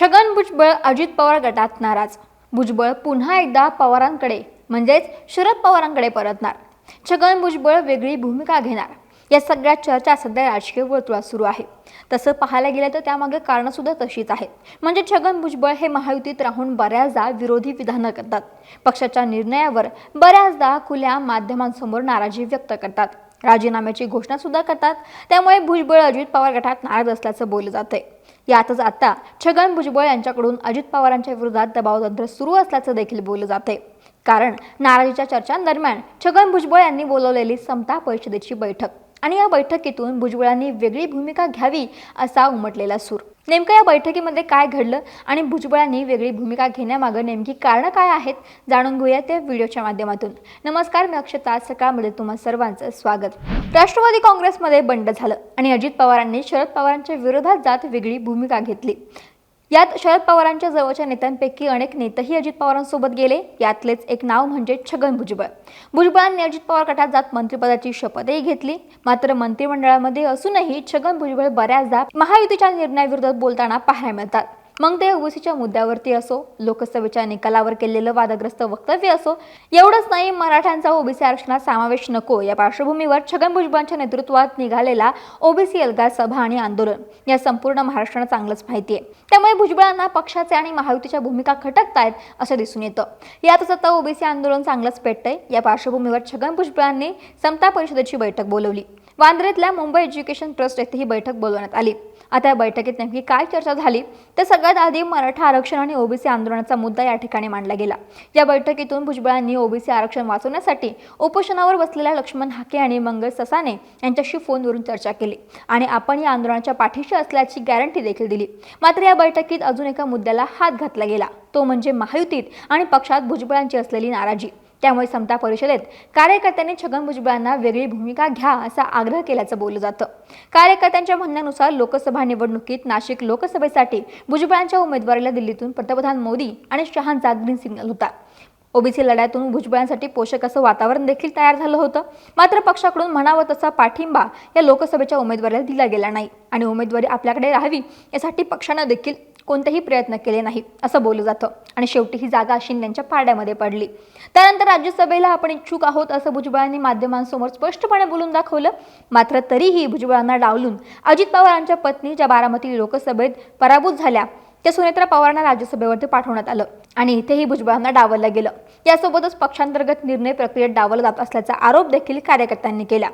छगन भुजबळ अजित पवार गटात नाराज. भुजबळ पुन्हा एकदा पवारांकडे म्हणजेच शरद पवारांकडे परतणार. छगन भुजबळ वेगळी भूमिका घेणार. या सगळ्या चर्चा सध्या राजकीय वर्तुळात सुरू आहे. तसं पाहायला गेलं तर त्यामागे कारणंसुद्धा तशीच आहेत. म्हणजे छगन भुजबळ हे महायुतीत राहून बऱ्याचदा विरोधी विधानं करतात. पक्षाच्या निर्णयावर बऱ्याचदा खुल्या माध्यमांसमोर नाराजी व्यक्त करतात. राजीनाम्याची घोषणा सुद्धा करतात. त्यामुळे भुजबळ अजित पवार गटात नाराज असल्याचं बोललं जातंय. यातच आता छगन भुजबळ यांच्याकडून अजित पवारांच्या विरोधात दबावतंत्र सुरू असल्याचं देखील बोललं जाते कारण नाराजीच्या चर्चांदरम्यान छगन भुजबळ यांनी बोलवलेली समता परिषदेची बैठक. आणि या बैठकीतून भुजबळांनी वेगळी भूमिका घ्यावी असा उमटलेला सूर. नेमकं या बैठकीमध्ये काय घडलं आणि भुजबळांनी वेगळी भूमिका घेण्यामागं नेमकी कारणं काय आहेत जाणून घेऊया त्या व्हिडिओच्या माध्यमातून. नमस्कार मी अक्षता. आज सकाळमध्ये तुम्हा सर्वांचं स्वागत. राष्ट्रवादी काँग्रेसमध्ये बंड झालं आणि अजित पवारांनी शरद पवारांच्या विरोधात जात वेगळी भूमिका घेतली. यात शरद पवारांच्या जवळच्या नेत्यांपैकी अनेक नेतेही अजित पवारांसोबत गेले. यातलेच एक नाव म्हणजे छगन भुजबळ. भुजबळांनी अजित पवार गटात जात मंत्रिपदाची शपथही घेतली. मात्र मंत्रिमंडळामध्ये असूनही छगन भुजबळ बऱ्याचदा महायुतीच्या निर्णयाविरोधात बोलताना पाहायला मिळतात. मग ते ओबीसीच्या मुद्द्यावरती असो लोकसभेच्या निकालावर केलेलं वादग्रस्त वक्तव्य असो एवढंच नाही मराठ्यांचा ओबीसी आरक्षणात समावेश नको. या पार्श्वभूमीवर छगन भुजबळांच्या नेतृत्वात निघालेला ओबीसी एल्गार सभा आणि आंदोलन या संपूर्ण महाराष्ट्राला चांगलंच माहिती आहे त्यामुळे भुजबळांना पक्षाचे आणि महायुतीच्या भूमिका खटकतायत असं दिसून येतं. यातच आता ओबीसी आंदोलन चांगलंच पेटतंय. या पार्श्वभूमीवर छगन भुजबळांनी समता परिषदेची बैठक बोलवली. वांद्रेतल्या मुंबई एज्युकेशन ट्रस्ट येथे ही बैठक बोलवण्यात आली. आता या बैठकीत नेमकी काय चर्चा झाली? तर सगळ्यात आधी मराठा आरक्षण आणि ओबीसी आंदोलनाचा मुद्दा या ठिकाणी मांडला गेला. या बैठकीतून भुजबळांनी ओबीसी आरक्षण वाचवण्यासाठी उपोषणावर बसलेल्या लक्ष्मण हाके आणि मंगल ससाने यांच्याशी फोनवरून चर्चा केली आणि आपण या आंदोलनाच्या पाठीशी असल्याची गॅरंटी देखील दिली. मात्र या बैठकीत अजून एका मुद्द्याला हात घातला गेला. तो म्हणजे महायुतीत आणि पक्षात भुजबळांची असलेली नाराजी. त्यामुळे समता परिषदेत कार्यकर्त्यांनी छगन भुजबळांना वेगळी भूमिका घ्या असा आग्रह केल्याचं बोललं जातं. कार्यकर्त्यांच्या म्हणण्यानुसार लोकसभा निवडणुकीत नाशिक लोकसभेसाठी भुजबळांच्या उमेदवारीला दिल्लीतून पंतप्रधान मोदी आणि शहांचा ग्रीन सिग्नल होता. ओबीसी लढ्यातून भुजबळांसाठी पोषक असं वातावरण देखील तयार झालं होतं. मात्र पक्षाकडून म्हणावं तसा पाठिंबा या लोकसभेच्या उमेदवारीला दिला गेला नाही आणि उमेदवारी आपल्याकडे राहावी यासाठी पक्षानं देखील कोणतेही प्रयत्न केले नाही असं बोललं जातं. आणि शेवटी ही जागा शिंदेच्या पाड्यामध्ये पडली. त्यानंतर राज्यसभेला आपण इच्छुक आहोत असं भुजबळांनी माध्यमांसमोर स्पष्टपणे बोलून दाखवलं. मात्र तरीही भुजबळांना डावलून अजित पवारांच्या पत्नी ज्या बारामती लोकसभेत पराभूत झाल्या त्या सुनेत्रा पवारांना राज्यसभेवरती पाठवण्यात आलं. आणि इथेही भुजबळांना डावललं गेलं. यासोबतच पक्षांतर्गत निर्णय प्रक्रियेत डावलं जात असल्याचा आरोप देखील कार्यकर्त्यांनी केला.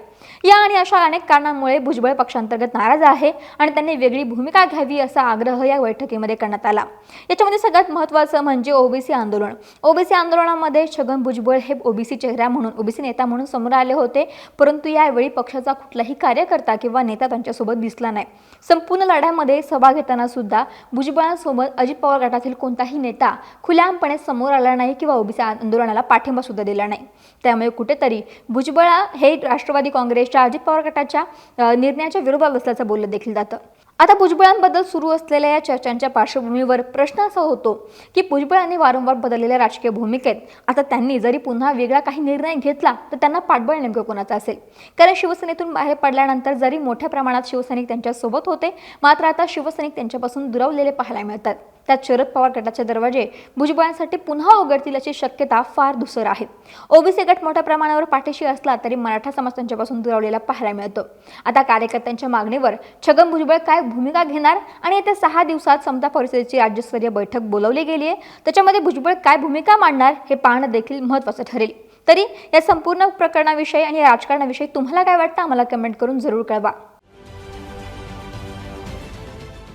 या आणि अशा अनेक कारणांमुळे भुजबळ पक्षांतर्गत नाराज आहे आणि त्यांनी वेगळी भूमिका घ्यावी असा आग्रह या बैठकीमध्ये करण्यात आला. याच्यामध्ये सगळ्यात महत्त्वाचं म्हणजे ओबीसी आंदोलन. ओबीसी आंदोलनामध्ये छगन भुजबळ हे ओबीसी चेहरा म्हणून ओबीसी नेता म्हणून समोर आले होते. परंतु यावेळी पक्षाचा कुठलाही कार्यकर्ता किंवा नेता त्यांच्यासोबत दिसला नाही. संपूर्ण लढ्यामध्ये सभा घेताना सुद्धा भुजबळांसोबत अजित पवार गटातील कोणताही नेता खुल्यामपणे समोर आला नाही किंवा ओबीसी आंदोलनाला पाठिंबा सुद्धा दिला नाही. त्यामुळे कुठेतरी भुजबळ हे राष्ट्रवादी काँग्रेसच्या अजित पवार गटाच्या निर्णयाच्या विरोधात असल्याचं बोललं देखील जातं. आता भुजबळांबद्दल सुरू असलेल्या या चर्चांच्या पार्श्वभूमीवर प्रश्न असा होतो की भुजबळांनी वारंवार बदललेल्या राजकीय भूमिकेत आता त्यांनी जरी पुन्हा वेगळा काही निर्णय घेतला तर त्यांना पाठबळ नेमकं कोणाचं असेल? कारण शिवसेनेतून बाहेर पडल्यानंतर जरी मोठ्या प्रमाणात शिवसैनिक त्यांच्यासोबत होते मात्र आता शिवसैनिक त्यांच्यापासून दुरावलेले पाहायला मिळतात. त्यात शरद पवार गटाचे दरवाजे भुजबळांसाठी पुन्हा उघडतील अशी शक्यता फार धुसर आहे. ओबीसी गट मोठ्या प्रमाणावर पाठीशी असला तरी मराठा समाज त्यांच्यापासून दुरावलेला पाहायला मिळतो. आता कार्यकर्त्यांच्या मागणीवर छगन भुजबळ काय भूमिका घेणार आणि येत्या सहा दिवसात समता परिषदेची राज्यस्तरीय बैठक बोलवली गेली आहे त्याच्यामध्ये भुजबळ काय भूमिका मांडणार हे पाहणं देखील महत्त्वाचं ठरेल. तरी या संपूर्ण प्रकरणाविषयी आणि राजकारणाविषयी तुम्हाला काय वाटतं? आम्हाला कमेंट करून जरूर कळवा.